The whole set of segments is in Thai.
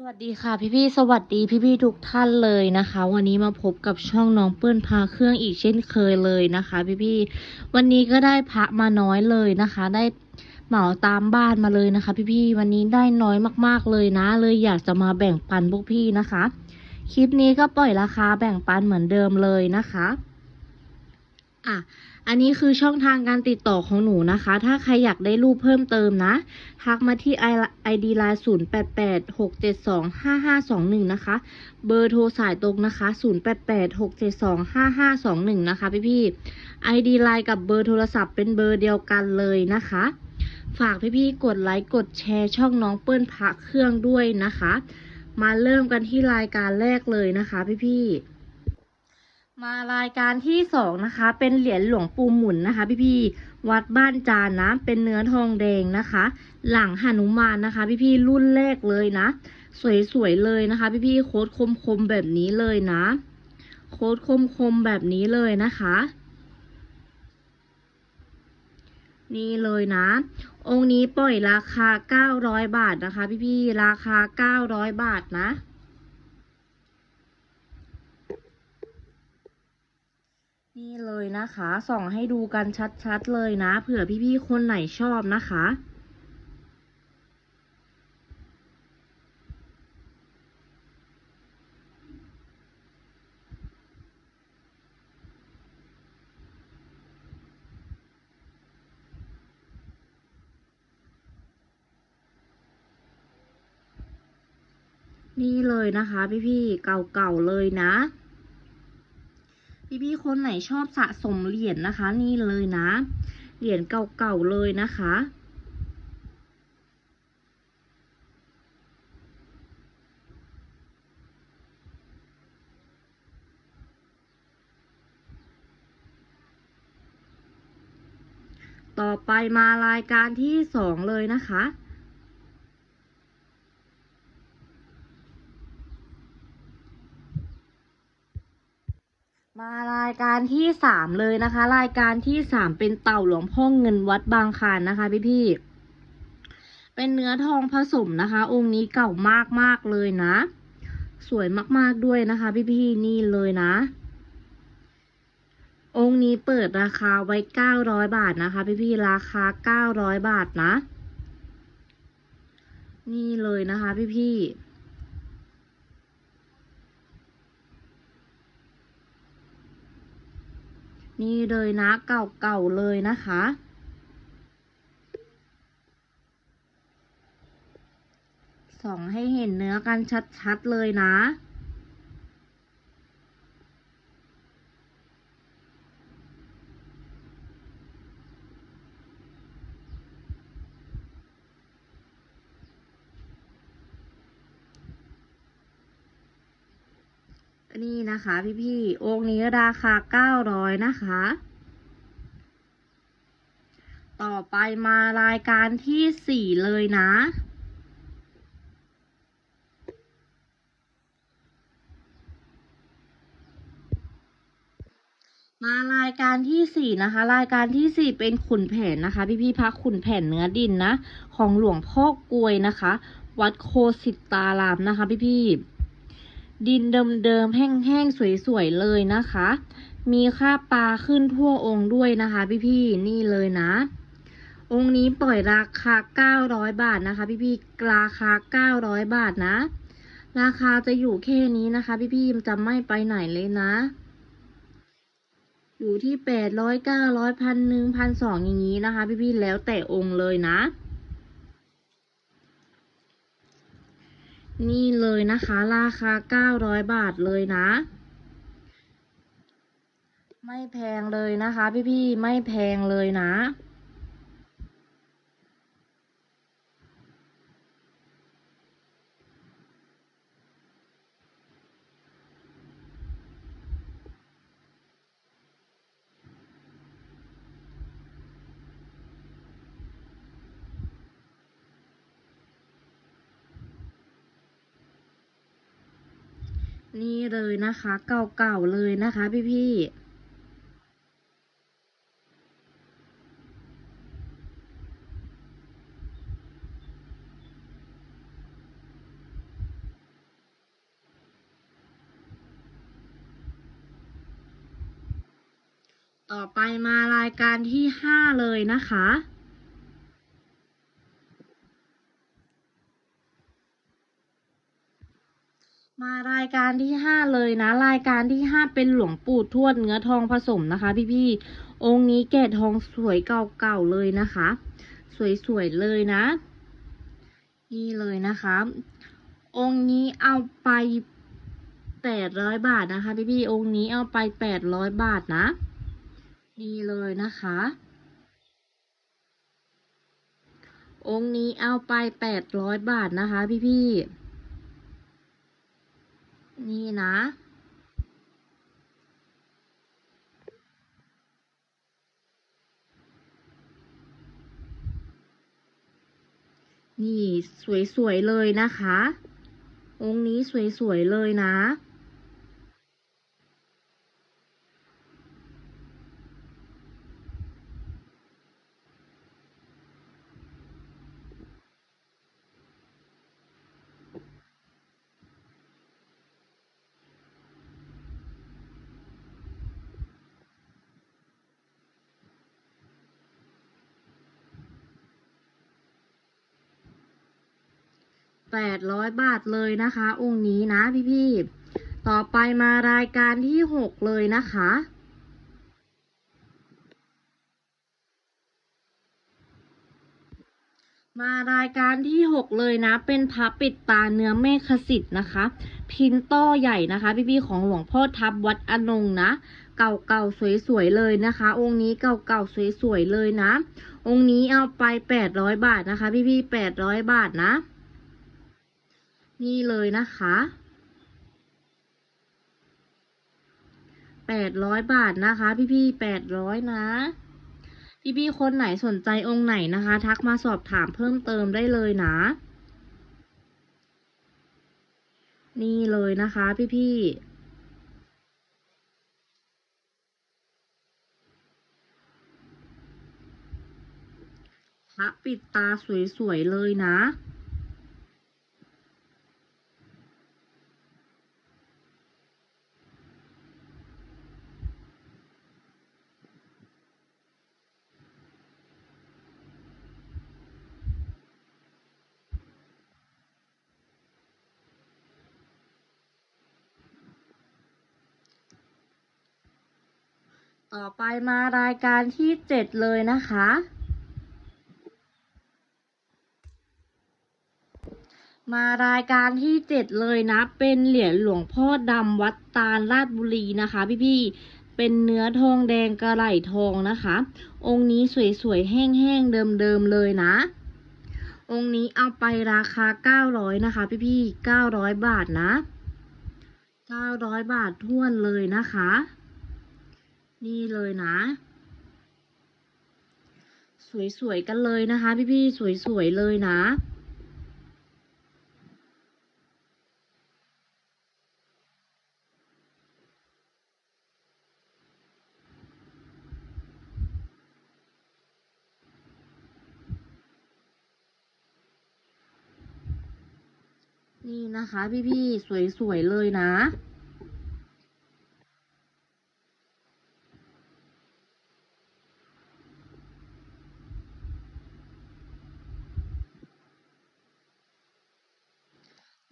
สวัสดีค่ะพี่ๆสวัสดีพี่ๆทุกท่านเลยนะคะ วันนี้มาพบกับช่องน้องเปิ้ลพาเครื่องอีกเช่นเคยเลยนะคะ พี่ๆวันนี้ก็ได้พระมาน้อยเลยนะคะ ได้เหมาตามบ้านมาเลยนะคะ พี่ๆวันนี้ได้น้อยมากๆเลยนะ เลยอยากจะมาแบ่งปันพวกพี่นะคะ คลิปนี้ก็ปล่อยราคาแบ่งปันเหมือนเดิมเลยนะคะ อะ อันนี้คือช่องทางการติดต่อของหนูนะคะ ถ้าใครอยากได้รูปเพิ่มเติมนะ ทักมาที่ ID Line 0 8 8 6 7 2 5 5 2 1นะคะ เบอร์โทรสายตรงนะคะ0 8 8 6 7 2 5 5 2 1นะคะพี่พี่ ID Line กับเบอร์โทรศัพท์เป็นเบอร์เดียวกันเลยนะคะ ฝากพี่พี่กดไลค์กดแชร์ช่องน้องเปิ้ลพระเครื่องด้วยนะคะ มาเริ่มกันที่รายการแรกเลยนะคะพี่พี่ มารายการที่สองนะคะ เป็นเหรียญหลวงปู่หมุนนะคะ พี่ๆวัดบ้านจานนะ เป็นเนื้อทองแดงนะคะ หลังหนุมานนะคะ พี่ๆรุ่นแรกเลยนะ สวยๆเลยนะคะ พี่ๆโค้ดคมๆแบบนี้เลยนะ โค้ดคมๆแบบนี้เลยนะคะ นี่เลยนะ องค์นี้ปล่อยราคา 900 บาทนะคะ พี่ๆราคา 900 บาทนะ นี่เลยนะคะส่องให้ดูกันชัดๆเลยนะ เผื่อพี่ๆคนไหนชอบนะคะนี่เลยนะคะ พี่ๆเก่าๆเลยนะ พี่ๆคนไหนชอบสะสมเหรียญนะคะ นี่เลยนะ เหรียญเก่าๆเลยนะคะ ต่อไปมารายการที่สองเลยนะคะ มารายการที่สามเลยนะคะ รายการที่สามเป็นเต่าหลวงพ่อเงินวัดบางคานนะคะ พี่พี่เป็นเนื้อทองผสมนะคะ องค์นี้เก่ามากมากเลยนะ สวยมากๆด้วยนะคะ พี่พี่นี่เลยนะ องค์นี้เปิดราคาไว้เก้าร้อยบาทนะคะ พี่พี่ราคาเก้าร้อยบาทนะ นี่เลยนะคะ พี่พี่ นี่เลยนะเก่าๆเลยนะคะ ส่องให้เห็นเนื้อกันชัดๆเลยนะ นี่นะคะพี่ๆองค์นี้ราคาเก้าร้อยนะคะ ต่อไปมารายการที่สี่เลยนะมารายการที่สี่นะคะ รายการที่สี่เป็นขุนแผนนะคะ พี่พี่ๆพักขุนแผนเนื้อดินนะ ของหลวงพ่อกลวยนะคะ วัดโคสิตารามนะคะ พี่พี่ๆ ดินเดิมๆแห้งๆ สวยๆ เลยนะคะ มีค่าปลาขึ้นทั่วองค์ด้วยนะคะ พี่ๆ นี่เลยนะ องค์นี้ปล่อยราคา 900 บาทนะคะ พี่ๆ ราคา 900 บาทนะ ราคาจะอยู่แค่นี้นะคะ พี่ๆ จะไม่ไปไหนเลยนะ อยู่ที่ 800 900พันหนึ่งพันสองอย่างนี้นะคะ พี่ๆ แล้วแต่องค์เลยนะ นี่เลยนะคะ ราคา 900 บาทเลยนะ ไม่แพงเลยนะคะ พี่ๆ ไม่แพงเลยนะ นี่เลยนะคะ เก่าๆเลยนะคะ พี่ๆต่อไปมารายการที่ห้าเลยนะคะ ที่ห้าเลยนะ รายการที่ห้าเป็นหลวงปู่ทวดเนื้อทองผสมนะคะ พี่ๆองค์นี้แกะทองสวยเก่าๆเลยนะคะ สวยๆเลยนะ นี่เลยนะคะ องค์นี้เอาไปแปดร้อยบาทนะคะพี่ๆองค์นี้เอาไปแปดร้อยบาทนะ นี่เลยนะคะองค์นี้เอาไปแปดร้อยบาทนะคะพี่ๆ นี่นะ นี่สวยๆเลยนะคะ องค์นี้สวยๆเลยนะ แปดร้อยบาทเลยนะคะ องค์นี้นะพี่ๆต่อไปมารายการที่หกเลยนะคะ มารายการที่หกเลยนะ เป็นพระปิดตาเนื้อเมฆสิทธิ์นะคะ พินโต้ใหญ่นะคะ พี่ๆของหลวงพ่อทับวัดอนงนะเก่าๆสวยๆเลยนะคะ องค์นี้เก่าๆสวยๆเลยนะ องค์นี้เอาไปแปดร้อยบาทนะคะ พี่ๆแปดร้อยบาทนะ นี่เลยนะคะแปดร้อยบาทนะคะ พี่ๆแปดร้อยนะ พี่ๆคนไหนสนใจองค์ไหนนะคะ ทักมาสอบถามเพิ่มเติมได้เลยนะ นี่เลยนะคะ พี่ๆพระปิดตาสวยๆเลยนะ ต่อไปมารายการที่เจ็ดเลยนะคะ มารายการที่เจ็ดเลยนะ เป็นเหรียญหลวงพ่อดำวัดตาลราชบุรีนะคะพี่ๆ เป็นเนื้อทองแดงกระไหลทองนะคะ องค์นี้สวยๆ แห้งๆ เดิมๆ เลยนะ องค์นี้เอาไปราคาเก้าร้อยนะคะ พี่ๆเก้าร้อยบาทนะเก้าร้อยบาทท้วนเลยนะคะ นี่เลยนะ สวยๆกันเลยนะคะ พี่ๆสวยๆเลยนะนี่นะคะ พี่ๆ สวย ๆ เลยนะ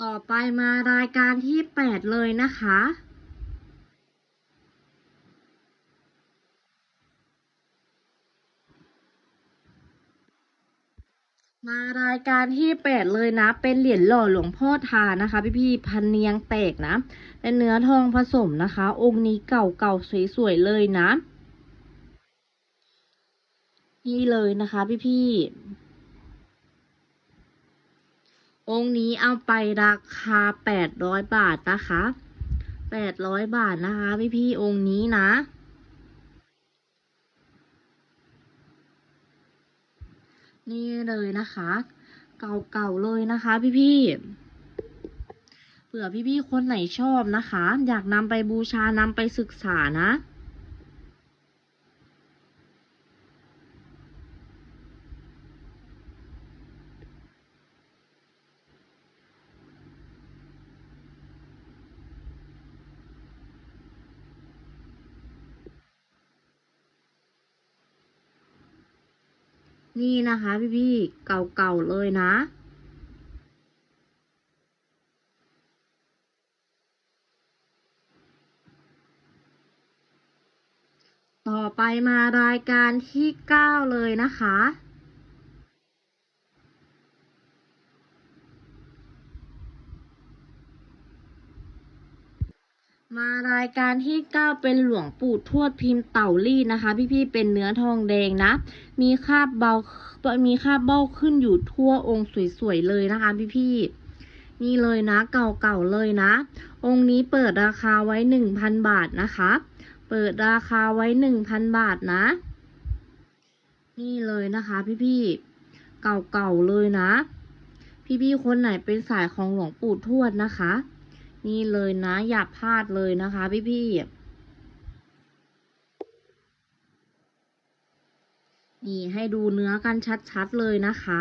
ต่อไป มารายการที่แปดเลยนะคะ มารายการที่แปดเลยนะ เป็นเหรียญหล่อหลวงพ่อทานะคะพี่พี่ๆพันเนียงแตกนะ เป็นเนื้อทองผสมนะคะ องค์นี้เก่าๆสวยๆเลยนะ นี่เลยนะคะพี่พี่ๆ องค์นี้เอาไปราคาแปดร้อยบาทนะคะแปดร้อยบาทนะคะพี่พี่องค์นี้นะ นี่เลยนะคะ เก่าๆเลยนะคะพี่ๆเผื่อพี่ๆคนไหนชอบนะคะ อยากนำไปบูชานำไปศึกษานะ นี่นะคะพี่ๆเก่าๆเลยนะต่อไปมารายการที่เก้าเลยนะคะ มารายการที่เก้าเป็นหลวงปู่ทวดพิมพ์เต่าลี่นะคะ พี่ๆเป็นเนื้อทองแดงนะ มีคราบเบา มีคราบเบ้าขึ้นอยู่ทั่วองค์สวยๆเลยนะคะพี่ๆนี่เลยนะเก่าๆเลยนะ องค์นี้เปิดราคาไว้หนึ่งพันบาทนะคะ เปิดราคาไว้หนึ่งพันบาทนะ นี่เลยนะคะพี่ๆเก่าๆเลยนะ พี่ๆคนไหนเป็นสายของหลวงปู่ทวดนะคะ นี่เลยนะ อย่าพลาดเลยนะคะ พี่ๆนี่ให้ดูเนื้อกันชัดๆเลยนะคะ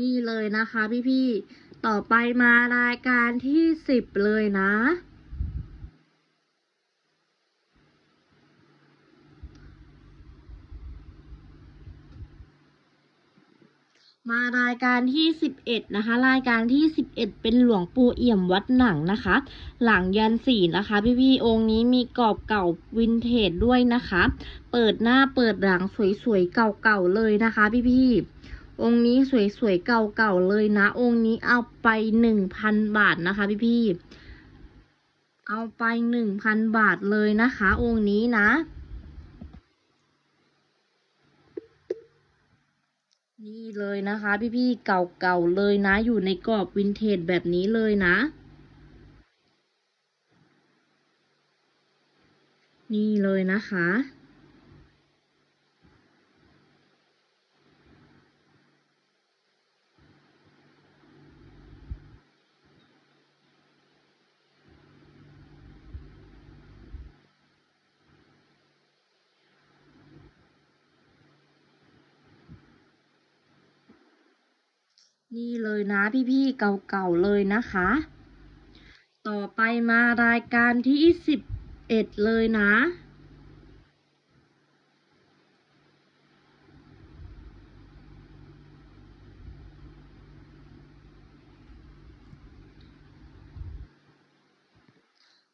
นี่เลยนะคะพี่ๆ ต่อไปมารายการที่สิบเลยนะ มารายการที่สิบเอ็ดนะคะ รายการที่สิบเอ็ดเป็นหลวงปู่เอี่ยมวัดหนังนะคะ หลังยันสีนะคะ พี่ๆ องค์นี้มีกรอบเก่าวินเทจด้วยนะคะ เปิดหน้าเปิดหลังสวยๆ เก่าๆ เลยนะคะ พี่ๆ องค์นี้สวยๆเก่าๆเลยนะ องค์นี้เอาไปหนึ่งพันบาทนะคะพี่ๆเอาไปหนึ่งพันบาทเลยนะคะ องค์นี้นะนี่เลยนะคะ พี่ๆเก่าๆเลยนะ อยู่ในกรอบวินเทจแบบนี้เลยนะ นี่เลยนะคะ นี่เลยนะพี่ๆเก่าๆเลยนะคะ ต่อไปมารายการที่สิบเอ็ดเลยนะ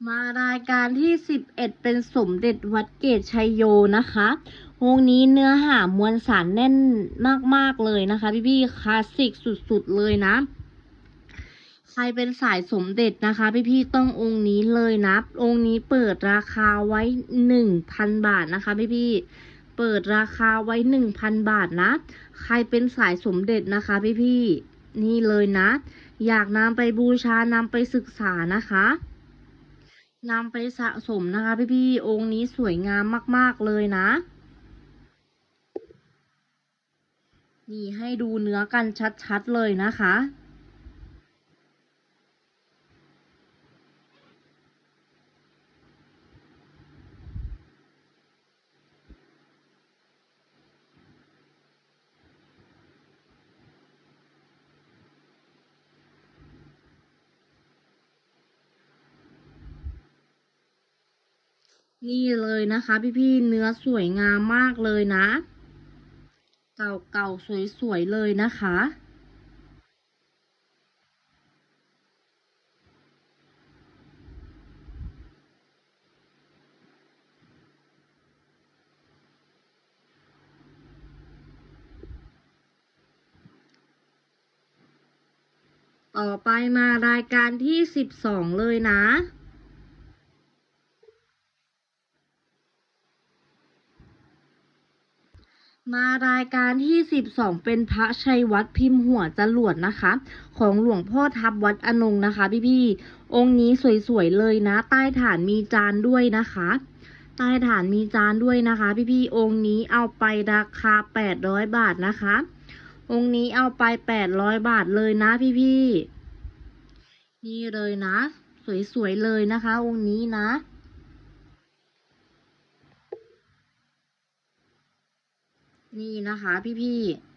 มารายการที่สิบเอ็ดเป็นสมเด็จวัดเกตชัยโยนะคะ วงนี้เนื้อหามวลสารแน่นมากๆเลยนะคะพี่ๆคลาสสิกสุดๆเลยนะ ใครเป็นสายสมเด็จนะคะ พี่ๆต้ององค์นี้เลยนะ องค์นี้เปิดราคาไว้หนึ่งพันบาทนะคะพี่ๆเปิดราคาไว้หนึ่งพันบาทนะ ใครเป็นสายสมเด็จนะคะพี่ๆนี่เลยนะ อยากนำไปบูชานำไปศึกษานะคะนำไปสะสมนะคะพี่ๆองค์นี้สวยงามมากๆเลยนะ นี่ให้ดูเนื้อกันชัดๆเลยนะคะ นี่เลยนะคะพี่ๆเนื้อสวยงามมากเลยนะ เก่าๆ สวยๆ เลยนะคะต่อไปมารายการที่สิบสองเลยนะ มารายการที่ 12 เป็นพระชัยวัดพิมพ์หัวจรวดนะคะ ของหลวงพ่อทับวัดอนงนะคะ พี่ๆองค์นี้สวยๆเลยนะ ใต้ฐานมีจานด้วยนะคะ ใต้ฐานมีจานด้วยนะคะ พี่ๆองค์นี้เอาไปราคา 800 บาทนะคะ องค์นี้เอาไป 800 บาทเลยนะพี่ๆนี่เลยนะ สวยๆเลยนะคะ องค์นี้นะ นี่นะคะพี่ๆ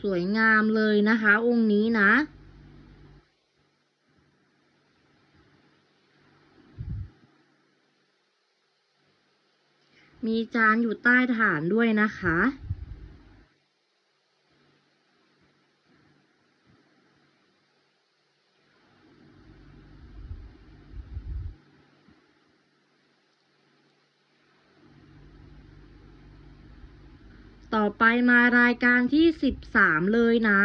สวยงามเลยนะคะ องค์นี้นะ มีจานอยู่ใต้ฐานด้วยนะคะ ต่อไปมารายการที่13เลยนะ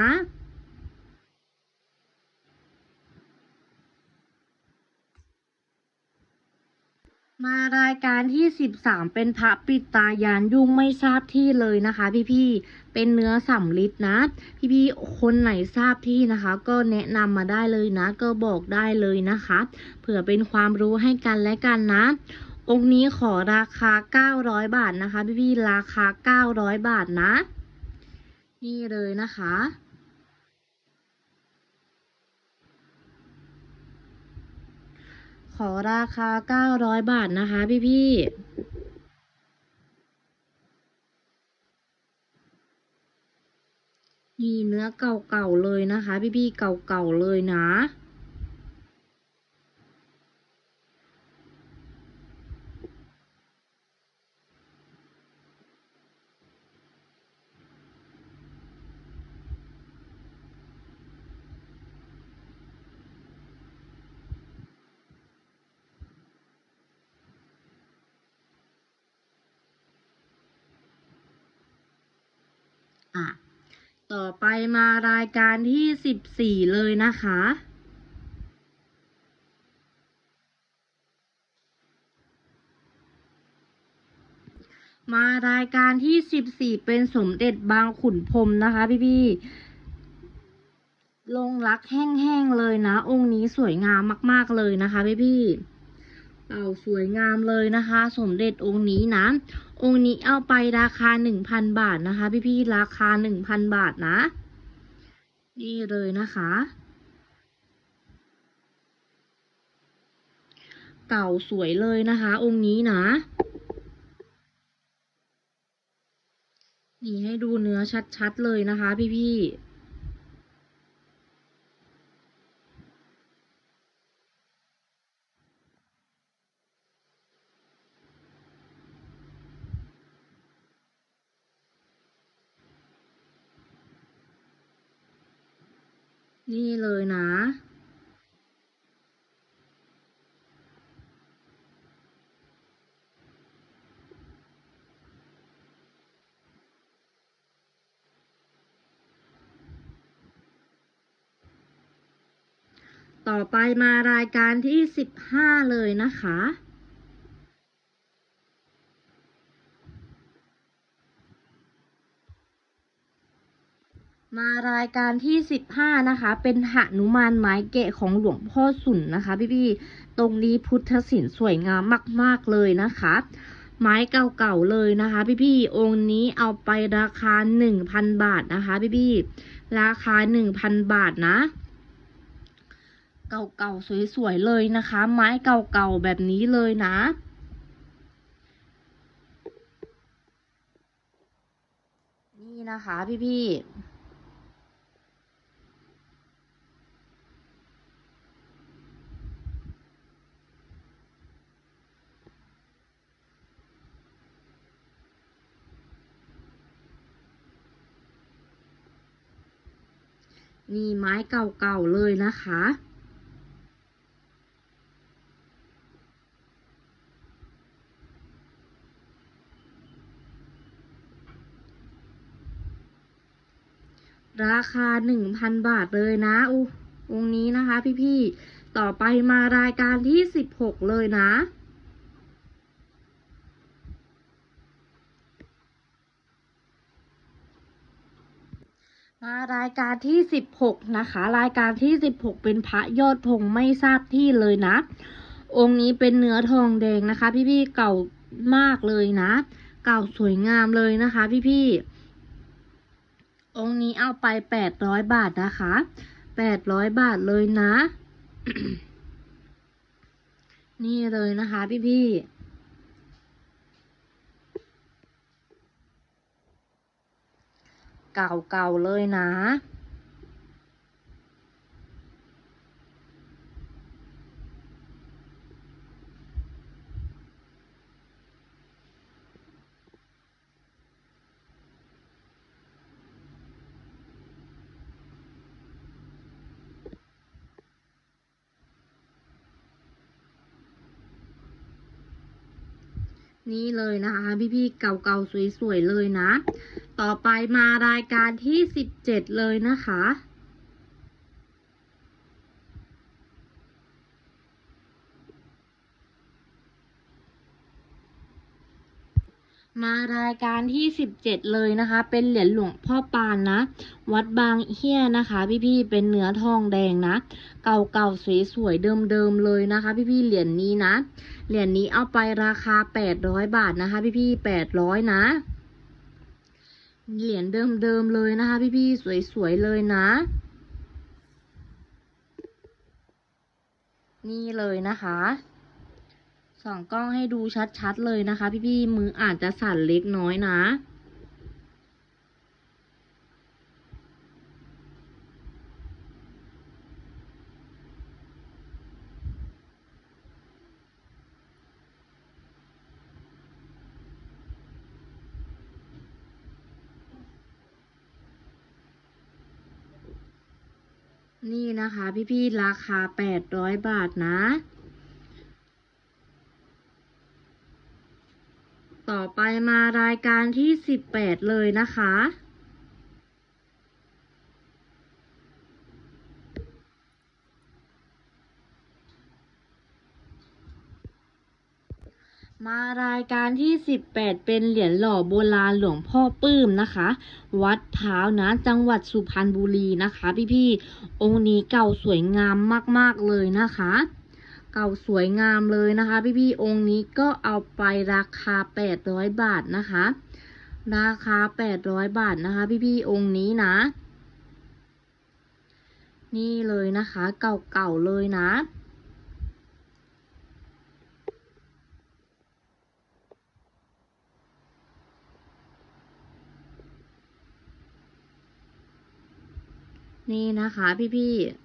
มารายการที่13เป็นพระปิดตายานยุ่งไม่ทราบที่เลยนะคะพี่ๆเป็นเนื้อสำลิดนะ พี่ๆคนไหนทราบที่นะคะ ก็แนะนำมาได้เลยนะ ก็บอกได้เลยนะคะ เผื่อเป็นความรู้ให้กันและกันนะ องค์นี้ขอราคา 900 บาทนะคะ พี่ๆราคา 900 บาทนะ นี่เลยนะคะ ขอราคา 900 บาทนะคะ พี่ๆนี่เนื้อเก่าๆเลยนะคะ พี่ๆเก่าๆเลยนะ ต่อ ไปมารายการที่สิบสี่เลยนะคะ มารายการที่สิบสี่เป็นสมเด็จบางขุนพรมนะคะพี่ๆลงรักแห้งๆเลยนะ องค์นี้สวยงามมากๆเลยนะคะพี่ๆเต่าสวยงามเลยนะคะ สมเด็จองค์นี้นะองค์นี้เอาไปราคาหนึ่งพันบาทนะคะ พี่ๆราคาหนึ่งพันบาทนะ นี่เลยนะคะ เก่าสวยเลยนะคะ องค์นี้นะ นี่ให้ดูเนื้อชัดๆเลยนะคะ พี่ๆ นี่เลยนะ ต่อไปมารายการที่สิบห้าเลยนะคะ มารายการที่สิบห้านะคะ เป็นหนุมานไม้เกะของหลวงพ่อสุนนะคะ พี่ๆตรงนี้พุทธศิลป์สวยงามมาก ๆ เลยนะคะ ไม้เก่าๆเลยนะคะ พี่ๆองค์นี้เอาไปราคาหนึ่งพันบาทนะคะ พี่ๆราคาหนึ่งพันบาทนะเก่าๆสวยๆเลยนะคะ ไม้เก่าๆแบบนี้เลยนะนี่นะคะพี่ๆ นี่ไม้เก่าๆเลยนะคะ ราคาหนึ่งพันบาทเลยนะอูองนี้นะคะพี่ๆ ต่อไปมารายการที่สิบหกเลยนะ มารายการที่สิบหกนะคะ รายการที่สิบหกเป็นพระยอดธงไม่ทราบที่เลยนะ องค์นี้เป็นเนื้อทองแดงนะคะ พี่ๆเก่ามากเลยนะ เก่าสวยงามเลยนะคะ พี่ๆองค์นี้เอาไปแปดร้อยบาทนะคะแปดร้อยบาทเลยนะ นี่เลยนะคะ พี่ๆ เก่าๆเลยนะ นี่เลยนะคะ พี่ๆเก่าๆสวยๆเลยนะ ต่อไปมารายการที่สิบเจ็ดเลยนะคะ มารายการที่สิบเจ็ดเลยนะคะ เป็นเหรียญหลวงพ่อปานนะ วัดบางเฮียนะคะ พี่ๆ เป็นเนื้อทองแดงนะ เก่าๆ สวยๆ เดิมๆ เลยนะคะ พี่ๆ เหรียญนี้นะ เหรียญนี้เอาไปราคาแปดร้อยบาทนะคะ พี่ๆแปดร้อยนะ เหรียญเดิมๆ เลยนะคะ พี่ๆ สวยๆ เลยนะ นี่เลยนะคะ ส่องกล้องให้ดูชัดๆเลยนะคะ พี่ๆมืออาจจะสั่นเล็กน้อยนะ นี่นะคะ พี่ๆราคาแปดร้อยบาทนะ อไปมารายการที่สิบแปดเลยนะคะ มารายการที่สิบแปดเป็นเหรียญหล่อโบราณหลวงพ่อปื้มนะคะ วัดเท้านะจังหวัดสุพรรณบุรีนะคะ พี่ๆองค์นี้เก่าสวยงามมากๆเลยนะคะ เก่าสวยงามเลยนะคะ พี่ๆองค์นี้ก็เอาไปราคาแปดร้อยบาทนะคะ ราคาแปดร้อยบาทนะคะ พี่ๆองค์นี้นะ นี่เลยนะคะ เก่าๆเลยนะนี่นะคะพี่ๆ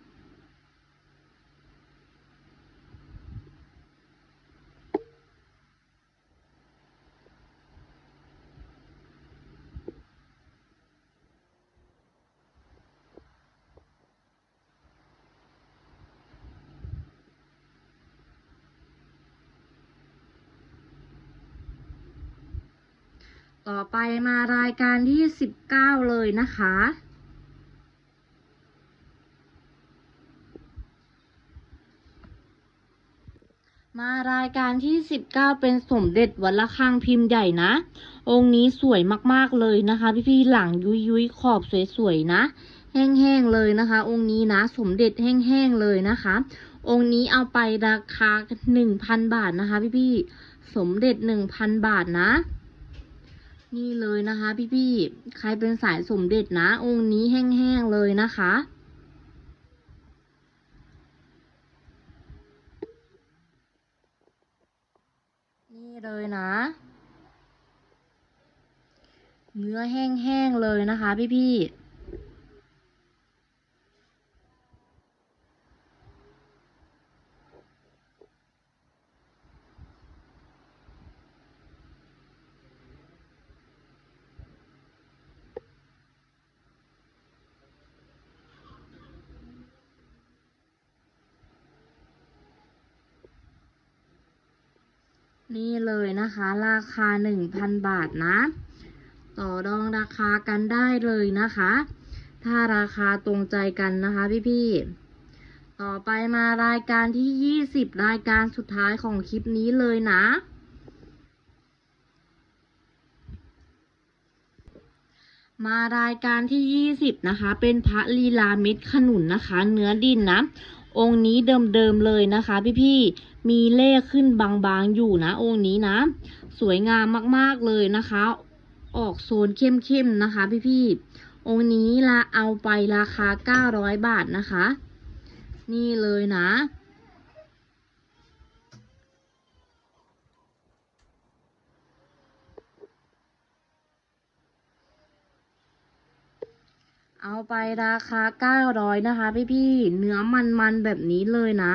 ต่อไปมารายการที่สิบเก้าเลยนะคะ มารายการที่สิบเก้าเป็นสมเด็จวัดระฆังพิมพ์ใหญ่นะ องค์นี้สวยมากๆเลยนะคะ พี่ๆหลังยุยยุยขอบสวยๆนะ แห้งๆเลยนะคะ องค์นี้นะ สมเด็จแห้งๆเลยนะคะ องค์นี้เอาไปราคาหนึ่งพันบาทนะคะ พี่ๆสมเด็จหนึ่งพันบาทนะ นี่เลยนะคะพี่ๆ ใครเป็นสายสมเด็จนะ องค์นี้แห้งๆเลยนะคะ นี่เลยนะ เนื้อแห้งๆเลยนะคะพี่ๆ นี่เลยนะคะราคาหนึ่งพันบาทนะ ต่อรองราคากันได้เลยนะคะ ถ้าราคาตรงใจกันนะคะพี่ๆต่อไปมารายการที่ยี่สิบรายการสุดท้ายของคลิปนี้เลยนะมมารายการที่ 20 นะคะ เป็นพระลีลาเม็ดขนุนนะคะ เนื้อดินนะองค์นี้เดิมๆเลยนะคะ พี่ๆ มีเลขขึ้นบางๆอยู่นะองค์นี้นะ สวยงามมากๆเลยนะคะ ออกโซนเข้มๆนะคะ พี่ๆองค์นี้ละเอาไปราคา 900 บาทนะคะ นี่เลยนะเอาไปราคา 900 นะคะ พี่ๆเนื้อมันๆ แบบนี้เลยนะ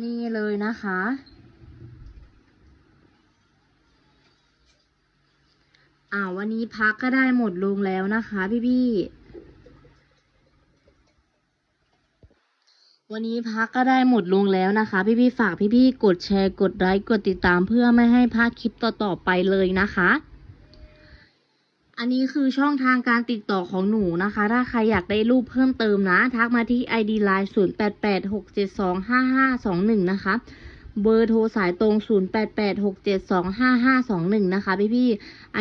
นี่เลยนะคะ อ่าวันนี้พักก็ได้หมดลงแล้วนะคะพี่ๆวันนี้พักก็ได้หมดลงแล้วนะคะ พี่ๆฝากพี่ๆกดแชร์กดไลค์กดติดตามเพื่อไม่ให้พลาดคลิปต่อๆไปเลยนะคะ อันนี้คือช่องทางการติดต่อของหนูนะคะ ถ้าใครอยากได้รูปเพิ่มเติมนะ ทักมาที่ ID Line 0886725521 นะคะ เบอร์โทรสายตรง 0886725521 นะคะ พี่พี่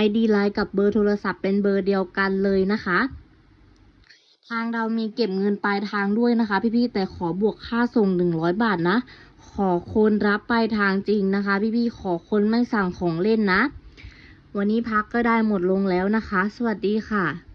ID Line กับเบอร์โทรศัพท์เป็นเบอร์เดียวกันเลยนะคะ ทางเรามีเก็บเงินปลายทางด้วยนะคะ พี่พี่แต่ขอบวกค่าส่ง 100 บาทนะ ขอคนรับปลายทางจริงนะคะ พี่พี่ขอคนไม่สั่งของเล่นนะ วันนี้พักก็ได้หมดลงแล้วนะคะ สวัสดีค่ะ